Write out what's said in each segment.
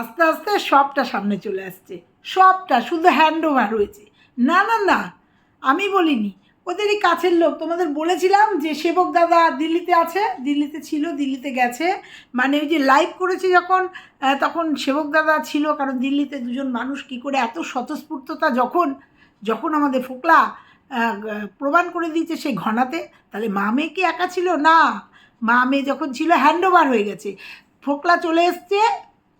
আস্তে আস্তে সবটা সামনে চলে আসছে। সবটা, শুধু হ্যান্ড ওভার হয়েছে। না না না, আমি বলিনি। ওদেরই কাছের লোক। তোমাদের বলেছিলাম যে সেবক দাদা দিল্লিতে আছে, দিল্লিতে ছিল, দিল্লিতে গেছে। মানে ওই যে লাইভ করেছে যখন তখন সেবক দাদা ছিল, কারণ দিল্লিতে দুজন মানুষ কি করে এত স্বতঃস্ফূর্ততা যখন যখন আমাদের ফোকলা প্রমাণ করে দিয়েছে সেই ঘনাতে, তাহলে মা মেয়ে কি একা ছিল? না, মা মেয়ে যখন ছিল হ্যান্ড ওভার হয়ে গেছে। ফোকলা চলে এসছে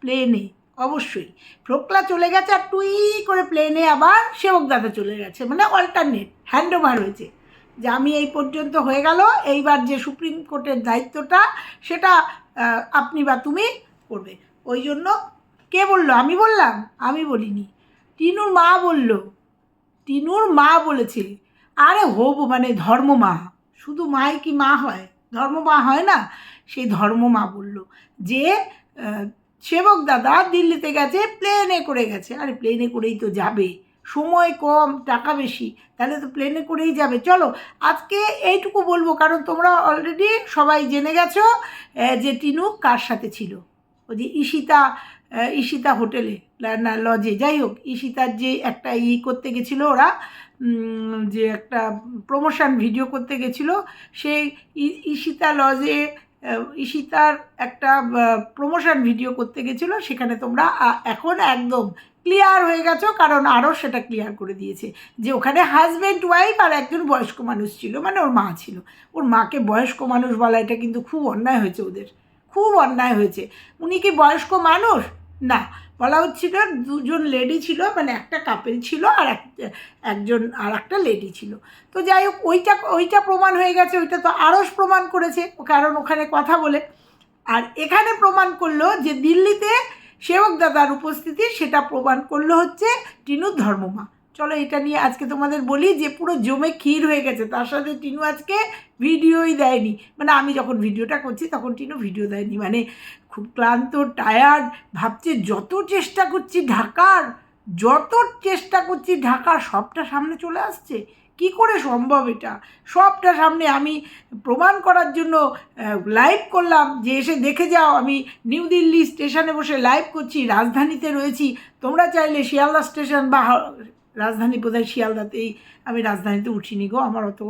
প্লেনে অবশ্যই। ফোকলা চলে গেছে আর টুই করে প্লেনে আবার সেবক দাদা চলে গেছে মানে অল্টারনেট হ্যান্ড ওভার হয়েছে। যে আমি এই পর্যন্ত হয়ে গেল, এইবার যে সুপ্রিম কোর্টের দায়িত্বটা, সেটা আপনি বা তুমি করবে। ওই জন্য কে বলল? আমি বললাম, আমি বলিনি। টিনুর মা বলল, টিনুর মা বলেছে, আরে হব মানে ধর্ম মা, শুধু মাই কি মা হয়? ধর্ম মা হয় না, সেই ধর্ম মা বলল। যে সেবক দাদা দিল্লিতে গেছে প্লেনে করে গেছে। আরে প্লেনে করেই তো যাবে। সময় কম, টাকা বেশি। তাহলে তো প্লেনে করেই যাবে। চলো, আজকে এইটুকু বলব, কারণ তোমরা অলরেডি সবাই জেনে গেছো যে টিনু কার সাথে ছিল? ওই যে ঈশিতা ঈশিতা হোটেলে না লজে যাই হোক, ঈশিতার যে একটা ই করতে গেছিল ওরা যে একটা প্রমোশন ভিডিও করতে গেছিল সেই ঈশিতা লজে ঈশিতার একটা প্রমোশন ভিডিও করতে গেছিল, সেখানে তোমরা এখন একদম ক্লিয়ার হয়ে গেছো, কারণ আরও সেটা ক্লিয়ার করে দিয়েছে। যে ওখানে হাজব্যান্ড ওয়াইফ আর একজন বয়স্ক মানুষ ছিল মানে ওর মা ছিল। ওর মাকে বয়স্ক মানুষ বলা, এটা কিন্তু খুব অন্যায় হয়েছে ওদের। খুব অন্যায় হয়েছে। উনি কি বয়স্ক মানুষ? না, বলা হচ্ছিল দুজন লেডি ছিল মানে একটা কাপেল ছিল আর এক, একজন আর একটা লেডি ছিল। তো যাই হোক, ওইটা ওইটা প্রমাণ হয়ে গেছে, ওইটা তো আরস প্রমাণ করেছে, কারণ ওখানে কথা বলে। আর এখানে প্রমাণ করল যে দিল্লিতে সেবক দাদার উপস্থিতি, সেটা প্রমাণ করল হচ্ছে টিনুর ধর্মমা। চলো এটা নিয়ে আজকে তোমাদের বলি যে পুরো জমে ক্ষীর হয়ে গেছে, তার সাথে টিনু আজকে ভিডিওই দেয়নি। মানে আমি যখন ভিডিওটা করছি, তখন টিনু ভিডিও দেয়নি। মানে খুব ক্লান্ত টায়ার্ড ভাবছে যত চেষ্টা করছি ঢাকার, যত চেষ্টা করছি ঢাকার, সবটা সামনে চলে আসছে। কি করে সম্ভব এটা? সবটা সামনে আমি প্রমাণ করার জন্য লাইভ করলাম যে এসে দেখে যাও, আমি নিউ দিল্লি স্টেশনে বসে লাইভ করছি, রাজধানীতে রয়েছি। তোমরা চাইলে শিয়ালদা স্টেশন বা রাজধানী বোধহয় শিয়ালদাতেই আমি রাজধানীতে উঠিনি গো, আমার অত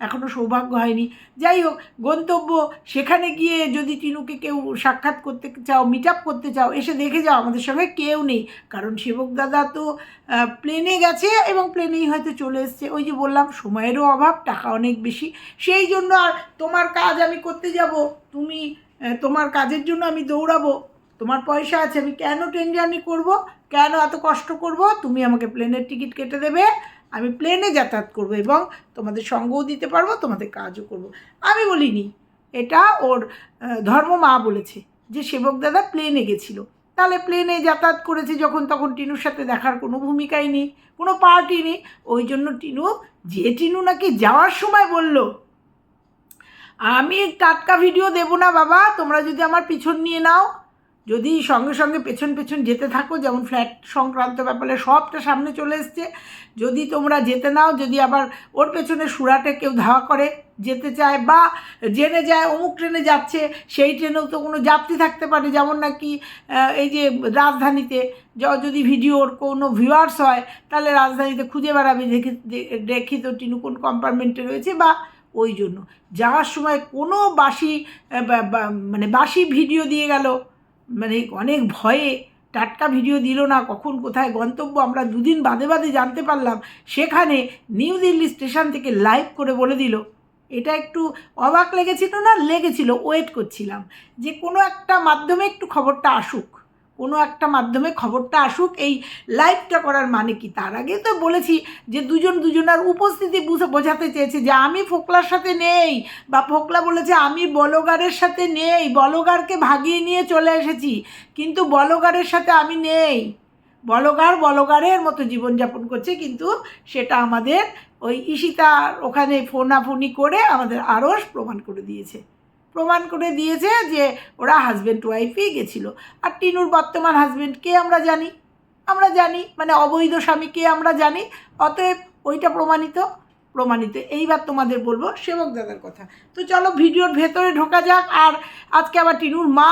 এখনও সৌভাগ্য হয়নি। যাই হোক, গন্তব্য সেখানে গিয়ে যদি টিনুকে কেউ সাক্ষাৎ করতে চাও মিট আপ করতে চাও, এসে দেখে যাও, আমাদের সঙ্গে কেউ নেই। কারণ সেবক দাদা তো প্লেনে গেছে এবং প্লেনেই হয়তো চলে এসছে। ওই যে বললাম, সময়েরও অভাব, টাকা অনেক বেশি। সেই জন্য আর তোমার কাজ আমি করতে যাব। তুমি তোমার কাজের জন্য আমি দৌড়াবো। তোমার পয়সা আছে, আমি কেন ট্রেন জার্নি করব? কেন এত কষ্ট করব? তুমি আমাকে প্লেনের টিকিট কেটে দেবে, আমি প্লেনে যাতায়াত করব এবং তোমাদের সঙ্গও দিতে পারব, তোমাদের কাজও করব। আমি বলিনি, এটা ওর ধর্ম মা বলেছে যে সেবক দাদা প্লেনে গেছিল। তাহলে প্লেনে যাতায়াত করেছে যখন, তখন টিনুর সাথে দেখার কোনো ভূমিকাই নেই, কোনো পার্টি নেই। ওই জন্য টিনু, যে টিনু নাকি যাওয়ার সময় বলল, আমি টাটকা ভিডিও দেবো না বাবা, তোমরা যদি আমার পিছন নিয়ে নাও যদি সঙ্গে সঙ্গে পেছন পেছন যেতে থাকো, যেমন ফ্ল্যাট সংক্রান্ত ব্যাপারে সবটা সামনে চলে এসছে, যদি তোমরা যেতে নাও, যদি আবার ওর পেছনে সুরাটে কেউ ধাওয়া করে যেতে চায় বা জেনে যায়, অমুক ট্রেনে যাচ্ছে, সেই ট্রেনেও তো কোনো যাত্রী থাকতে পারে, যেমন নাকি এই যে রাজধানীতে যদি ভিডিওর কোনো ভিউয়ার্স হয়, তাহলে রাজধানীতে খুঁজে বেড়াবে, দেখি দেখি তো টিনু কোন কম্পার্টমেন্টে রয়েছে বা ওই জন্য। যাওয়ার সময় কোনো বাসি মানে বাসি ভিডিও দিয়ে গেল মানে অনেক ভয়ে টাটকা ভিডিও দিল না, কখন কোথায় গন্তব্য, আমরা দুদিন বাদে বাদে জানতে পারলাম। সেখানে নিউ দিল্লি স্টেশন থেকে লাইভ করে বলে দিল। এটা একটু অবাক লেগেছিল না? লেগেছিল, ওয়েট করছিলাম। যে কোনো একটা মাধ্যমে একটু খবরটা আসুক। কোনো একটা মাধ্যমে খবরটা আসুক, এই লাইভটা করার মানে কি? তার আগে তো বলেছি যে দুজন দুজনার উপস্থিতি বুঝে বোঝাতে চেয়েছে যে আমি ফোকলার সাথে নেই বা ফোকলা বলেছে আমি বলগারের সাথে নেই, বলগারকে ভাগিয়ে নিয়ে চলে এসেছি, কিন্তু বলগারের সাথে আমি নেই। বলগার বলগারের মতো জীবনযাপন করছে, কিন্তু সেটা আমাদের ওই ঈশিতার ওখানে ফোনাফোনি করে আমাদের আরও প্রমাণ করে দিয়েছে। প্রমাণ করে দিয়েছে যে ওরা হাজব্যান্ড ওয়াইফই গেছিল। আর টিনুর বর্তমান হাজব্যান্ড কে আমরা জানি? আমরা জানি মানে অবৈধ স্বামী কে আমরা জানি? অতএব ওইটা প্রমাণিত। প্রমাণিত। এইবার তোমাদের বলব সেবক দাদার কথা। তো চলো ভিডিওর ভেতরে ঢোকা যাক। আর আজকে আবার টিনুর মা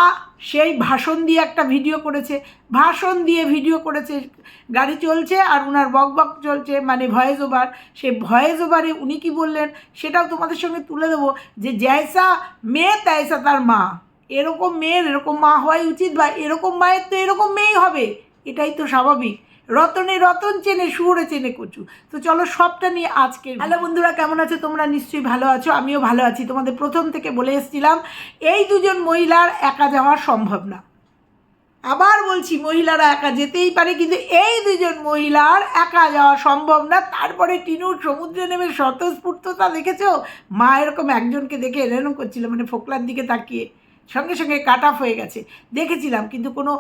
সেই ভাষণ দিয়ে একটা ভিডিও করেছে। ভাষণ দিয়ে ভিডিও করেছে। গাড়ি চলছে আর ওনার বক বক চলছে মানে ভয়েস ওভার। সেই ভয়েস ওভারে উনি কি বললেন সেটাও তোমাদের সঙ্গে তুলে দেবো যে জয়সা মেয়ে তাইসা তার মা। এরকম মেয়ের এরকম মা হওয়াই উচিত বা এরকম মায়ের তো এরকম মেয়েই হবে। এটাই তো স্বাভাবিক। রতনে রতন চেনে সুরে চেনে কচু। তো চলো সবটা নিয়ে আজকে হ্যালো বন্ধুরা কেমন আছো? তোমরা নিশ্চয়ই ভালো আছো আমিও ভালো আছি। তোমাদের প্রথম থেকে বলে এসেছিলাম এই দুজন মহিলার একা যাওয়া সম্ভব না। আবার বলছি মহিলারা একা যেতেই পারে কিন্তু এই দুজন মহিলার একা যাওয়া সম্ভব না। তারপরে টিনুর সমুদ্রে নেমে স্বতঃস্ফূর্ততা দেখেছ? মা এরকম একজনকে দেখে এরকম করছিল মানে ফোকলার দিকে তাকিয়ে। সঙ্গে সঙ্গে কাট অফ হয়ে গেছে। দেখেছিলাম, কিন্তু কোনো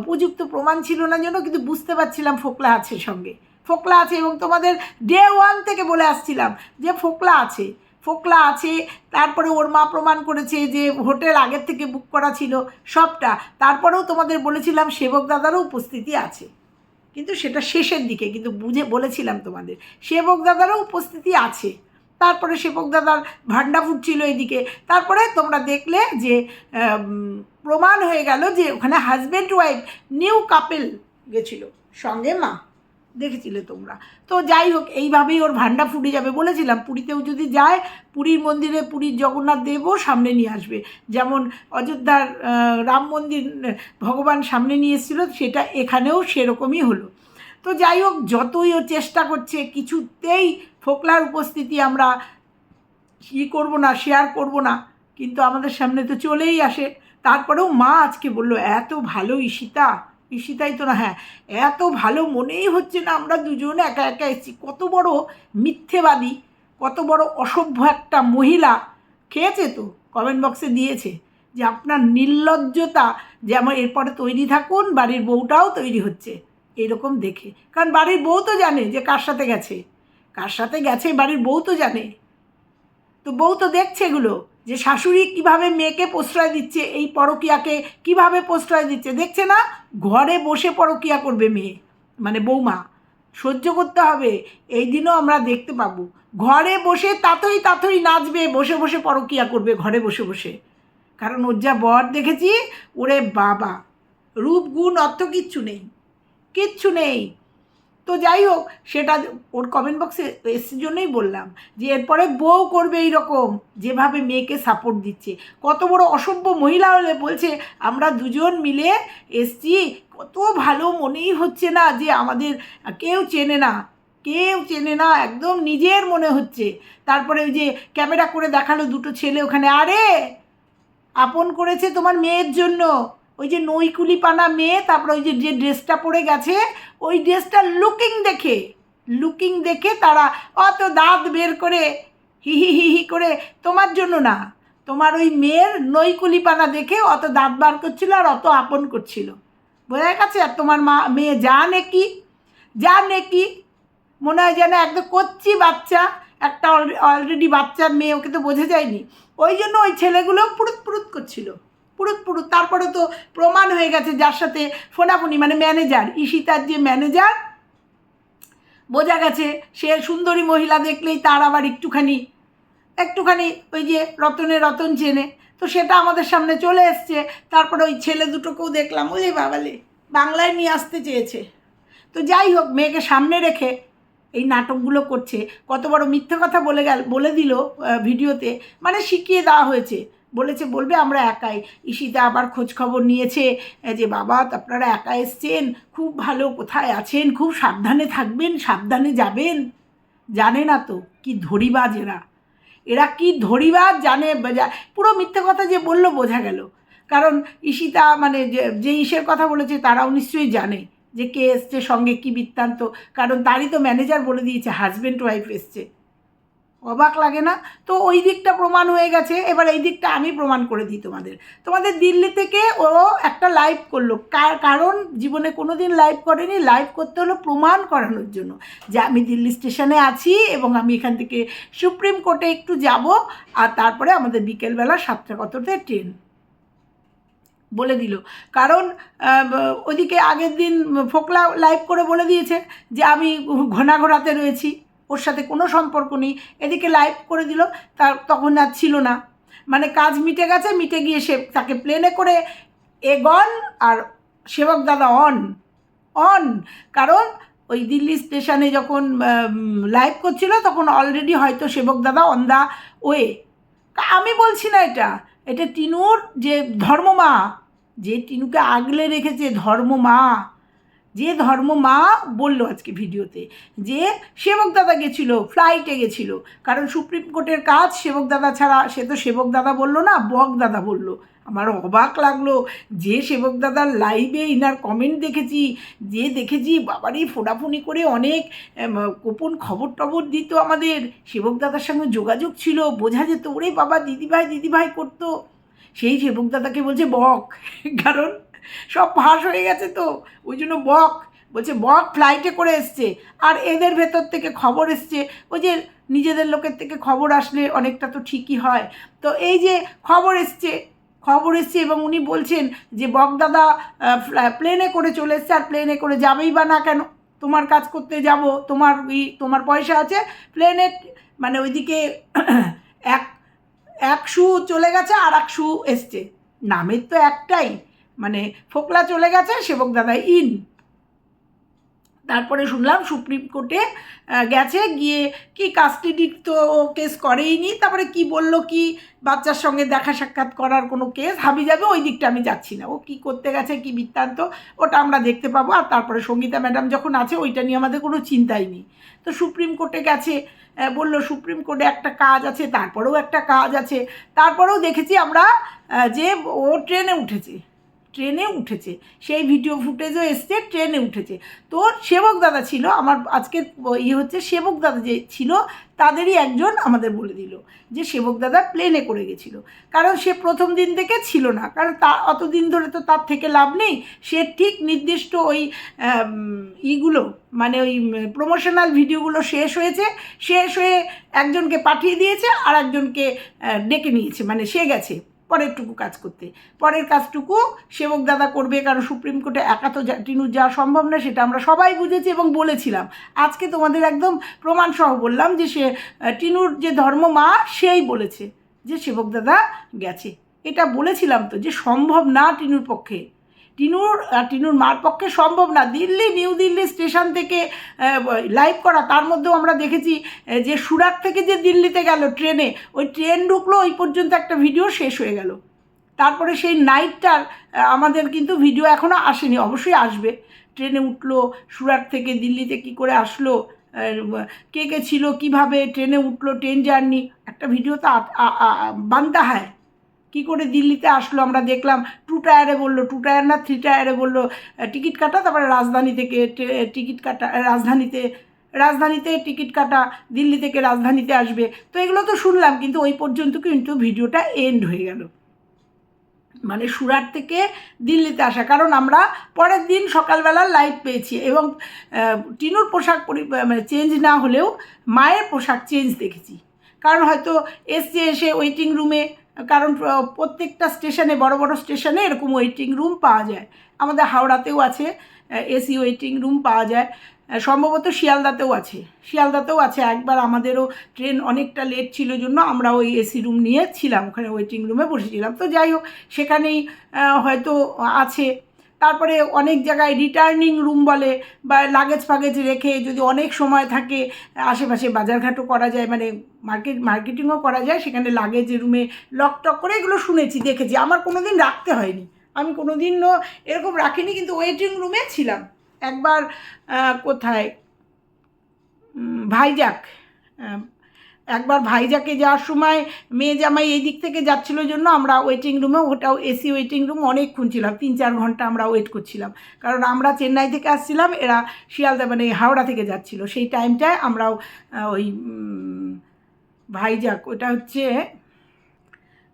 উপযুক্ত প্রমাণ ছিল না জন্য কিন্তু বুঝতে পারছিলাম ফোকলা আছে সঙ্গে। ফোকলা আছে এবং তোমাদের ডে ওয়ান থেকে বলে আসছিলাম যে ফোকলা আছে। ফোকলা আছে, তারপরে ওর মা প্রমাণ করেছে যে হোটেল আগের থেকে বুক করা ছিল সবটা। তারপরেও তোমাদের বলেছিলাম সেবক দাদারও উপস্থিতি আছে। কিন্তু সেটা শেষের দিকে, কিন্তু বুঝে, বলেছিলাম তোমাদের, সেবক দাদারও উপস্থিতি আছে। তারপরে সেবক দাদার ভান্ডা ফুটছিল এদিকে। তারপরে তোমরা দেখলে যে প্রমাণ হয়ে গেল যে ওখানে হাজব্যান্ড ওয়াইফ নিউ কাপেল গেছিল। সঙ্গে মা, দেখেছিলে তোমরা। তো যাই হোক, এইভাবেই ওর ভান্ডা ফুটে যাবে বলেছিলাম। পুরীতেও যদি যায়, পুরীর মন্দিরে পুরীর জগন্নাথ দেবও সামনে নিয়ে আসবে। যেমন অযোধ্যার রাম মন্দির, ভগবান সামনে নিয়ে এসেছিল, সেটা এখানেও সেরকমই হলো। তো যাই হোক, যতই ও চেষ্টা করছে, কিছুতেই ফোকলার উপস্থিতি আমরা ই করব না শেয়ার করব না। কিন্তু আমাদের সামনে তো চলেই আসে। তারপরেও মা আজকে বলল, এত ভালো ঈশিতা, ঈশিতাই তো না হ্যাঁ এত ভালো মনেই হচ্ছে না আমরা দুজন একা একা এসেছি। কত বড় মিথ্যেবাদী, কত বড় অসভ্য একটা মহিলা। খেয়েছে তো কমেন্ট বক্সে দিয়েছে যে আপনার নির্লজ্জতা যে আমার এরপরে তৈরি থাকুন, বাড়ির বউটাও তৈরি হচ্ছে। এরকম দেখে। কারণ বাড়ির বউ তো জানে যে কার সাথে গেছে। কার সাথে গেছে বাড়ির বউ তো জানে। তো বউ তো দেখছে এগুলো যে শাশুড়ি কীভাবে মেয়েকে প্রশ্রয় দিচ্ছে, এই পরকিয়াকে কীভাবে প্রশ্রয় দিচ্ছে। দেখছে না, ঘরে বসে পরকিয়া করবে মেয়ে মানে বৌমা। সহ্য করতে হবে, এই দিনও আমরা দেখতে পাবো। ঘরে বসে তাতই তাতই নাচবে, বসে বসে পরকিয়া করবে, ঘরে বসে বসে। কারণ ওর যা বর দেখেছি, ওরে বাবা। রূপ, গুণ, অর্থ কিচ্ছু নেই। কিচ্ছু নেই। তো যাই হোক সেটা ওর কমেন্ট বক্সে এসের জন্যই বললাম যে, এরপরে বউ করবে এই রকম যেভাবে মেয়েকে সাপোর্ট দিচ্ছে। কত বড় অসভ্য মহিলা হলে বলছে, আমরা দুজন মিলে এসছি, কত ভালো মনেই হচ্ছে না যে আমাদের, কেউ চেনে না, কেউ চেনে না, একদম নিজের মনে হচ্ছে। তারপরে ওই যে ক্যামেরা করে দেখাল দুটো ছেলে ওখানে, আরে, আপন করেছে তোমার মেয়ের জন্য। ওই যে নইকুলি পানা মেয়ে, তারপরে ওই যে যে ড্রেসটা পরে গেছে, ওই ড্রেসটা লুকিং দেখে লুকিং দেখে তারা অত দাঁত বের করে হি হি হি করে, তোমার জন্য না, তোমার ওই মেয়ের নইকুলি পানা দেখে অত দাঁত বার করছিল আর অত আপন করছিল। বোঝা গেছে? আর তোমার মা, মেয়ে যা নেকি যা নেকি মনে হয় যেন একদম কচ্ছি বাচ্চা, একটা অলরেডি বাচ্চার মেয়ে, ওকে তো বোঝা যায়নি। ওই জন্য ওই ছেলেগুলো পুরুত পুরুত করছিল। পুরুত পুরুত। তারপরে তো প্রমাণ হয়ে গেছে যার সাথে ফোনাফুনি মানে ম্যানেজার ঈশিতার যে ম্যানেজার বোঝা গেছে সে সুন্দরী মহিলা দেখলেই তার আবার একটুখানি একটুখানি ওই যে রতনে রতন চেনে। তো সেটা আমাদের সামনে চলে এসছে। তারপরে ওই ছেলে দুটোকেও দেখলাম ওই বাবালে, বাংলায় নিয়ে আসতে চেয়েছে। তো যাই হোক, মেয়েকে সামনে রেখে এই নাটকগুলো করছে। কত বড় মিথ্যে কথা বলে গেল, বলে দিল ভিডিওতে মানে শিখিয়ে দেওয়া হয়েছে। বলেছে, বলবে আমরা একাই। ঈশিতা আবার খোঁজ খবর নিয়েছে যে, বাবা, আপনারা একা এসছেন, খুব ভালো, কোথায় আছেন? খুব সাবধানে থাকবেন, সাবধানে যাবেন। জানে না তো, কি ধরিবাজ এরা। এরা কি ধরিবাজ জানে পুরো মিথ্যে কথা যে বলল বোঝা গেল। কারণ ঈশিতা মানে যে যে ইসের কথা বলেছে, তারাও নিশ্চয়ই জানে যে, কে এসছে, সঙ্গে কি বৃত্তান্ত। কারণ তারই তো ম্যানেজার বলে দিয়েছে হাজব্যান্ড ওয়াইফ এসছে। অবাক লাগে না? তো ওই দিকটা প্রমাণ হয়ে গেছে। এবার এই দিকটা আমি প্রমাণ করে দিই তোমাদের। তোমাদের দিল্লি থেকে ও একটা লাইভ করল। কার কারণ জীবনে কোনো দিন লাইভ করেনি। লাইভ করতে হলো প্রমাণ করানোর জন্য। যে আমি দিল্লি স্টেশনে আছি এবং আমি এখান থেকে সুপ্রিম কোর্টে একটু যাব আর তারপরে আমাদের বিকেলবেলা সাতটা কততে ট্রেন। বলে দিল। কারণ ওদিকে আগের দিন ফোকলা লাইভ করে বলে দিয়েছে যে আমি ঘোনা ঘোরাতে রয়েছি। ওর সাথে কোনো সম্পর্ক নেই। এদিকে লাইভ করে দিল তার তখন আর ছিল না। মানে কাজ মিটে গেছে, মিটে গিয়ে সে তাকে প্লেনে করে এগন আর সেবক দাদা অন অন কারণ ওই দিল্লি স্টেশনে যখন লাইভ করছিল, তখন অলরেডি হয়তো সেবক দাদা অন দা ওয়ে আমি বলছি না এটা। এটা টিনুর যে ধর্মমা যে টিনুকে আগলে রেখেছে ধর্মমা যে ধর্ম মা বলল আজকে ভিডিওতে, যে সেবক দাদা গেছিল ফ্লাইটে গেছিল। কারণ সুপ্রিম কোর্টের কাজ সেবক দাদা ছাড়া, সে তো সেবক দাদা বলল না, বক দাদা বলল। আমার অবাক লাগল যে সেবক দাদার লাইভে ইনার কমেন্ট দেখেছি, যে দেখেছি বাবারই ফোনাফুনি করে অনেক গোপন খবর টবর দিত আমাদের। সেবক দাদার সঙ্গে যোগাযোগ ছিল, বোঝা যেত, ওরে বাবা, দিদিভাই দিদিভাই করতো। সেই সেবক দাদাকে বলছে, বক। কারণ সব ফাঁস হয়ে গেছে তো। ওই জন্য বক, বলছে, বক ফ্লাইটে করে এসছে। আর এদের ভেতর থেকে খবর এসছে, ওই যে নিজেদের লোকের থেকে খবর আসলে অনেকটা তো ঠিকই হয়। তো এই যে খবর এসছে খবর এসছে এবং উনি বলছেন যে, বক দাদা প্লেনে করে চলে এসছে, আর প্লেনে করে যাবেই বা না কেন? তোমার কাজ করতে যাব, তোমার তোমার পয়সা আছে প্লেনে মানে ওইদিকে এক এক শু চলে গেছে আর এক শু এসছে। নামের তো একটাই। মানে ফোকলা চলে গেছে, সেবক দাদা ইন তারপরে শুনলাম সুপ্রিম কোর্টে গেছে, গিয়ে কি কাস্টডি তো কেস করেইনি, তারপরে কি বলল কি বাচ্চার সঙ্গে দেখা সাক্ষাৎ করার কোনো কেস হাবি যাবে, ওই দিকটা আমি যাচ্ছি না। ও কি করতে গেছে, কি বৃত্তান্ত, ওটা আমরা দেখতে পাবো। আর তারপরে সঙ্গীতা ম্যাডাম যখন আছে, ওইটা নিয়ে আমাদের কোনো চিন্তাই নেই। তো সুপ্রিম কোর্টে গেছে বলল সুপ্রিম কোর্টে একটা কাজ আছে, তারপরেও একটা কাজ আছে। তারপরেও দেখেছি আমরা যে ও ট্রেনে উঠেছে। ট্রেনে উঠেছে। সেই ভিডিও ফুটেজও এসছে, ট্রেনে উঠেছে। তো সেবক দাদা ছিল, আমার আজকের ইয়ে হচ্ছে সেবক দাদা যে ছিল, তাদেরই একজন আমাদের বলে দিল যে সেবক দাদা প্লেনে করে গেছিল। কারণ সে প্রথম দিন থেকে ছিল না, কারণ তা অতদিন ধরে তো তার থেকে লাভ নেই। সে ঠিক নির্দিষ্ট ওই ইগুলো মানে ওই প্রমোশনাল ভিডিওগুলো শেষ হয়েছে, শেষ হয়ে একজনকে পাঠিয়ে দিয়েছে আর একজনকে ডেকে নিয়েছে মানে সে গেছে। পরেরটুকু কাজ করতে। পরের কাজটুকু সেবক দাদা করবে, কারণ সুপ্রিম কোর্টে একা তো টিনুর যাওয়া সম্ভব না, সেটা আমরা সবাই বুঝেছি এবং বলেছিলাম। আজকে তোমাদের একদম প্রমাণসহ বললাম যে সে টিনুর যে ধর্ম মা, সেই বলেছে যে সেবক দাদা গেছে। এটা বলেছিলাম তো যে সম্ভব না টিনুর পক্ষে। টিনুর টিনুর মার পক্ষে সম্ভব না। দিল্লি, নিউ দিল্লি স্টেশন থেকে লাইভ করা। তার মধ্যেও আমরা দেখেছি যে সুরাট থেকে যে দিল্লিতে গেল ট্রেনে, ওই ট্রেন ঢুকলো, ওই পর্যন্ত একটা ভিডিও শেষ হয়ে গেল। তারপরে সেই নাইটটার আমাদের কিন্তু ভিডিও এখনও আসেনি, অবশ্যই আসবে। ট্রেনে উঠল, সুরাট থেকে দিল্লিতে কি করে আসলো কে কে ছিল, কীভাবে ট্রেনে উঠল, ট্রেন জার্নি, একটা ভিডিও তো বানতে হয় কী করে দিল্লিতে আসলো? আমরা দেখলাম টু টায়ারে বলল টু টায়ার না থ্রি টায়ারে বলল টিকিট কাটা, তারপরে রাজধানী থেকে টিকিট কাটা রাজধানীতে রাজধানীতে টিকিট কাটা, দিল্লি থেকে রাজধানীতে আসবে। তো এগুলো তো শুনলাম, কিন্তু ওই পর্যন্ত কিন্তু ভিডিওটা এন্ড হয়ে গেল। মানে সুরাট থেকে দিল্লিতে আসা, কারণ আমরা পরের দিন সকালবেলা লাইভ পেয়েছি এবং টিনুর পোশাক পরি মানে চেঞ্জ না হলেও মায়ের পোশাক চেঞ্জ দেখেছি। কারণ হয়তো এসছে এসে ওয়েটিং রুমে কারণ প্রত্যেকটা স্টেশনে, বড় বড় স্টেশনে এরকম ওয়েটিং রুম পাওয়া যায়। আমাদের হাওড়াতেও আছে এসি ওয়েটিং রুম পাওয়া যায়। সম্ভবত শিয়ালদাতেও আছে। শিয়ালদাতেও আছে। একবার আমাদেরও ট্রেন অনেকটা লেট ছিল জন্য আমরা ওই এসি রুম নিয়ে ছিলাম। ওখানে ওয়েটিং রুমে বসেছিলাম। তো যাই হোক, সেখানেই হয়তো আছে। তারপরে অনেক জায়গায় রিটার্নিং রুম বলে বা লাগেজ ফাগেজ রেখে যদি অনেক সময় থাকে, আশেপাশে বাজারঘাটও করা যায় মানে মার্কেট মার্কেটিংও করা যায়, সেখানে লাগেজ রুমে লক টক করে এগুলো শুনেছি, দেখেছি। আমার কোনো দিন রাখতে হয়নি। আমি কোনো দিনও এরকম রাখিনি, কিন্তু ওয়েটিং রুমে ছিলাম। একবার কোথায়? ভাইজাক একবার ভাইজাকে যাওয়ার সময় মেয়ে জামাই এই দিক থেকে যাচ্ছিল জন্য আমরা ওয়েটিং রুমে ওটাও এসি ওয়েটিং রুম অনেকক্ষণ ছিলাম তিন চার ঘণ্টা আমরা ওয়েট করছিলাম। কারণ আমরা চেন্নাই থেকে আসছিলাম, এরা শিয়ালদা মানে হাওড়া থেকে যাচ্ছিল। সেই টাইমটায় আমরাও ওই ভাইজাক, ওটা হচ্ছে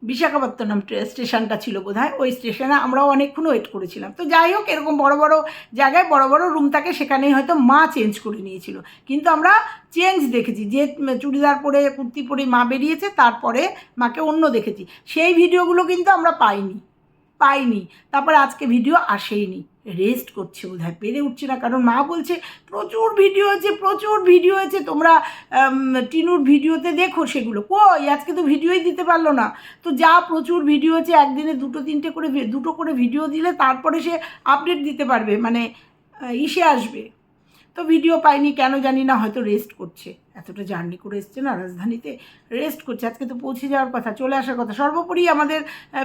বিশাখাপত্তনম স্টেশনটা ছিল বোধহয়, ওই স্টেশনে আমরাও অনেকক্ষণ ওয়েট করেছিলাম। তো যাই হোক, এরকম বড় বড় জায়গায় বড় বড় রুম থাকে সেখানেই হয়তো মা চেঞ্জ করে নিয়েছিল। কিন্তু আমরা চেঞ্জ দেখেছি, যে চুড়িদার পরে, কুর্তি পরে মা বেরিয়েছে, তারপরে মাকে অন্য দেখেছি। সেই ভিডিওগুলো কিন্তু আমরা পাইনি পাইনি। তারপরে আজকে ভিডিও আসেইনি। রেস্ট করছে বোধ হয় পেরে উঠছে না। কারণ মা বলছে, প্রচুর ভিডিও আছে, প্রচুর ভিডিও আছে, তোমরা টিনুর ভিডিওতে দেখো সেগুলো। কই, আজকে তো ভিডিওই দিতে পারল না। তো যা প্রচুর ভিডিও আছে, একদিনে দুটো, তিনটে করে, দুটো করে ভিডিও দিলে তারপরে সে আপডেট দিতে পারবে মানে ইসে আসবে। তো ভিডিও পাইনি, কেন জানি না, হয়তো রেস্ট করছে। এতটা জার্নি করে এসছে না, রাজধানীতে রেস্ট করছে। আজকে তো পৌঁছে যাওয়ার কথা, চলে আসার কথা। সর্বোপরি আমাদের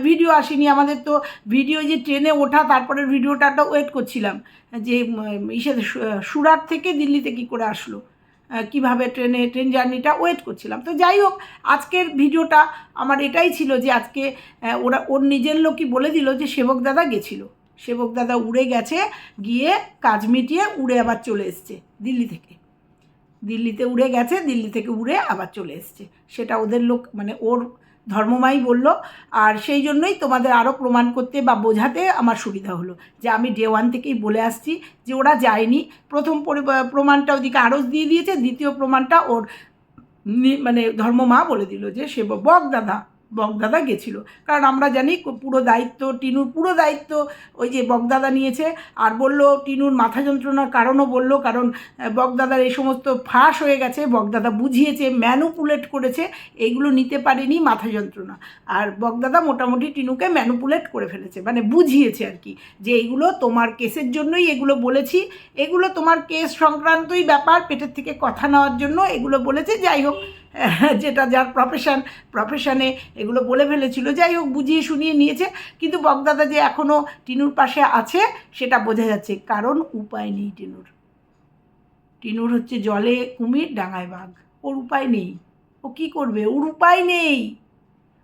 ভিডিও আসেনি। আমাদের তো ভিডিও যে ট্রেনে ওঠা, তারপরের ভিডিওটা একটা ওয়েট করছিলাম। যে ইসে সুরাট থেকে দিল্লিতে কী করে আসলো? কীভাবে ট্রেনে ট্রেন জার্নিটা ওয়েট করছিলাম। তো যাই হোক, আজকের ভিডিওটা আমার এটাই ছিল যে, আজকে ওরা, ওর নিজের লোকই বলে দিল যে, সেবক দাদা গেছিল। সেবক দাদা উড়ে গেছে, গিয়ে কাজ মিটিয়ে উড়ে আবার চলে এসছে, দিল্লি থেকে। দিল্লিতে উড়ে গেছে, দিল্লি থেকে উড়ে আবার চলে এসছে। সেটা ওদের লোক মানে ওর ধর্মমাই বলল, আর সেই জন্যই তোমাদের আরও প্রমাণ করতে বা বোঝাতে আমার সুবিধা হলো যে আমি ডে ওয়ান থেকেই বলে আসছি যে ওরা যায়নি। প্রথম প্রমাণটা ওদিকে আরস দিয়ে দিয়েছে, দ্বিতীয় প্রমাণটা ওর মানে ধর্মমা বলে দিল যে সে বক দাদা। বকদাদা গেছিল। কারণ আমরা জানি পুরো দায়িত্ব টিনুর পুরো দায়িত্ব ওই যে বকদাদা নিয়েছে। আর বলল টিনুর মাথা যন্ত্রণার কারণও বলল কারণ আহ, বকদাদার এই সমস্ত ফাঁস হয়ে গেছে বকদাদা বুঝিয়েছে ম্যানুপুলেট করেছে এইগুলো নিতে পারেনি মাথা যন্ত্রণা। আর বকদাদা মোটামুটি টিনুকে ম্যানুপুলেট করে ফেলেছে মানে বুঝিয়েছে আর কি যে এইগুলো তোমার কেসের জন্যই এগুলো বলেছি এগুলো তোমার কেস সংক্রান্তই ব্যাপার পেটের থেকে কথা নেওয়ার জন্য এগুলো বলেছে যাই হোক। যেটা যার প্রফেশন প্রফেশনে এগুলো বলে ফেলেছিল। যাই হোক, বুঝিয়ে শুনিয়ে নিয়েছে। কিন্তু বকদাদা যে এখনও টিনুর পাশে আছে, সেটা বোঝা যাচ্ছে। কারণ উপায় নেই টিনুর। টিনুর হচ্ছে জলে কুমির, ডাঙায় বাঘ। ওর উপায় নেই। ও কি করবে? ওর উপায় নেই।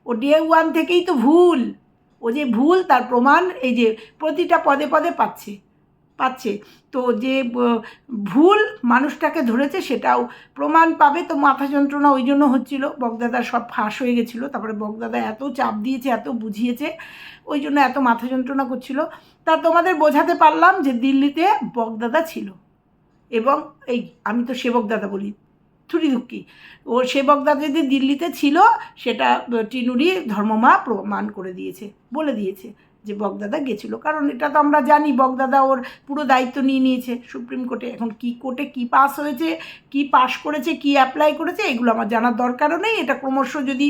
ও ডে ওয়ান থেকেই তো ভুল। ও যে ভুল, তার প্রমাণ এই যে প্রতিটা পদে পদে পাচ্ছে। পাচ্ছে। তো যে ভুল মানুষটাকে ধরেছে সেটাও প্রমাণ পাবে। তো মাথা যন্ত্রণা ওই জন্য হচ্ছিল। বগদাদা সব ফাঁস হয়ে গেছিল। তারপরে বগদাদা এত চাপ দিয়েছে, এত বুঝিয়েছে, ওই জন্য এত মাথা যন্ত্রণা করছিল। তা তোমাদের বোঝাতে পারলাম যে দিল্লিতে বগদাদা ছিল। এবং এই, আমি তো সেবক দাদা বলি, থুরি দুঃখী ও সেবক দাদা যে দিল্লিতে ছিল, সেটা টিনুরি ধর্মমা প্রমাণ করে দিয়েছে, বলে দিয়েছে। যে বগদাদা গেছিল। কারণ এটা তো আমরা জানি, বগদাদা ওর পুরো দায়িত্ব নিয়ে নিয়েছে সুপ্রিম কোর্টে। এখন কি কোর্টে কি পাস হয়েছে, কি পাস করেছে, কি অ্যাপ্লাই করেছে, এগুলো আমার জানার দরকারও নেই। এটা ক্রমশ যদি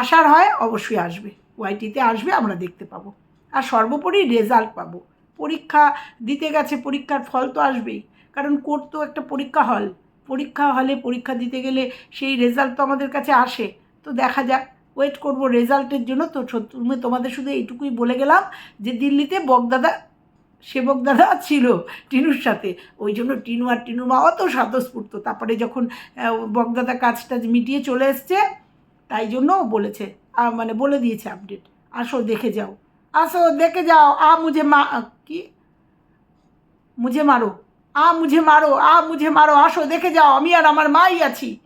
আসার হয়, অবশ্যই আসবে। ওয়াইটিতে আসবে, আমরা দেখতে পাবো। আর সর্বোপরি রেজাল্ট পাবো। পরীক্ষা দিতে গেছে, পরীক্ষার ফল তো আসবেই। কারণ কোর্ট তো একটা পরীক্ষা হল। পরীক্ষা হলে পরীক্ষা দিতে গেলে সেই রেজাল্ট তো আমাদের কাছে আসে। তো দেখা যাক। ওয়েট করব রেজাল্টের জন্য। তো তুমি তোমাদের শুধু এইটুকুই বলে গেলাম যে দিল্লিতে বগদাদা সেবক দাদা ছিল টিনুর সাথে। ওই জন্য টিনু আর টিনুর মা অত স্বতঃস্ফূর্ত তারপরে যখন বগদাদা কাজটা মিটিয়ে চলে এসছে, তাই জন্য বলেছে মানে বলে দিয়েছে আপডেট আসো দেখে যাও। আসো দেখে যাও, আ, মুঝে মা কি? মুঝে মারো। আ, মুঝে মারো, আ, মুঝে মারো, আসো দেখে যাও, আমি আর আমার মাই আছি।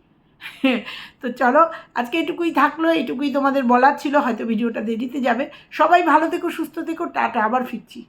তো চলো, আজকে এটুকুই থাকল, এটুকুই তোমাদের বলার ছিল, হয়তো ভিডিওটা দেরিতে যাবে। সবাই ভালো থেকো, সুস্থ থেকো, টাটা, আবার ফিরছি।